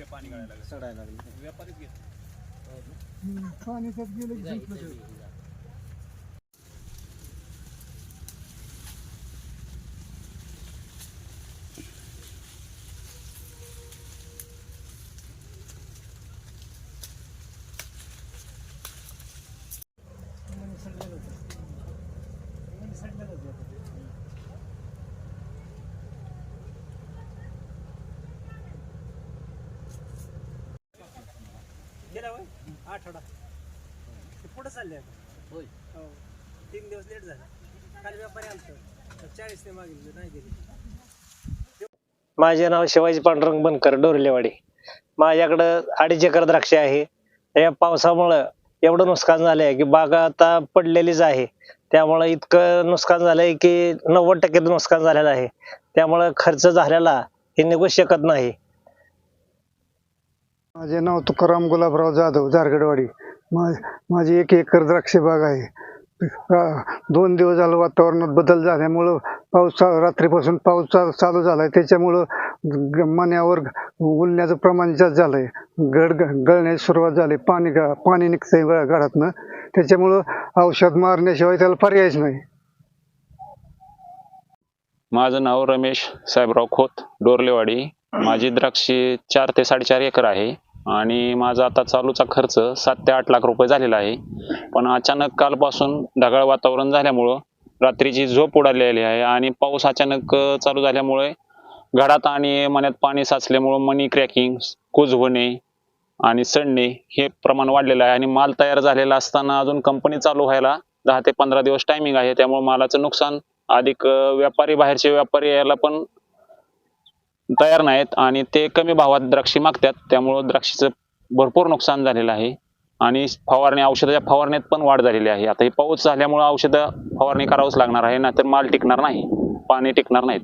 सडायला लागले. व्यापारीच घेत. पाणी त्यात गेलं की संपलं ते. आठवडा. ते पुढं चालले आता. होय. हो. तीन दिवस लेट झाले. काल व्यापारी आलतं. चाळीस ते मागितलं नाही गेली. माझे नाव शिवाजी पांडुरंग बनकर डोरलेवाडी. माझ्याकडं अडीच एकर द्राक्ष आहे. या पावसामुळं एवढं नुकसान झालंय की बागा आता पडलेलीच आहे. त्यामुळं इतकं नुकसान झालंय की नव्वद टक्के नुकसान झालेलं आहे. त्यामुळं खर्च झालेला हे निघू शकत नाही. माझे नाव तुकाराम गुलाबराव जाधव जारगडवाडी मा माझी एक एकर द्राक्ष बाग आहे. दोन दिवस झालं वातावरणात बदल झाल्यामुळं पाऊस रात्रीपासून पाऊस चा- चालू आहे त्याच्यामुळं ग- मण्यावर उलण्याचं प्रमाण जास्त झालं आहे गड ग- गळण्याची सुरुवात झाली. पाणी गा- पाणी निघतंय गडातनं त्याच्यामुळं औषध मारण्याशिवाय त्याला पर्यायच नाही. माझं नाव रमेश साहेबराव खोत डोरलेवाडी. माझी द्राक्षे चार ते साडेचार एकर आहे. आणि माझा आता चालूचा खर्च सात ते आठ लाख रुपये झालेला आहे. पण अचानक कालपासून ढगाळ वातावरण झाल्यामुळं रात्रीची झोप उडालेली आहे आणि पाऊस अचानक चालू झाल्यामुळे घडात आणि मण्यात पाणी साचल्यामुळं मनी क्रॅकिंग कुज होणे आणि सडणे हे प्रमाण वाढलेलं आहे. आणि माल तयार झालेला असताना अजून कंपनी चालू व्हायला दहा ते पंधरा दिवस टायमिंग आहे. त्यामुळे मालाचं नुकसान अधिक व्यापारी बाहेरचे व्यापारी यायला पण तयार नाहीत आणि ते कमी भावात द्राक्षे मागतात. त्यामुळं द्राक्षीचं भरपूर नुकसान झालेलं आहे. आणि फवारणी औषधाच्या फवारण्यात पण वाढ झालेली आहे. आता हे पाऊस झाल्यामुळं औषधं फवारणी करावंच लागणार आहे नाहीतर माल टिकणार नाही. पाणी टिकणार नाहीत.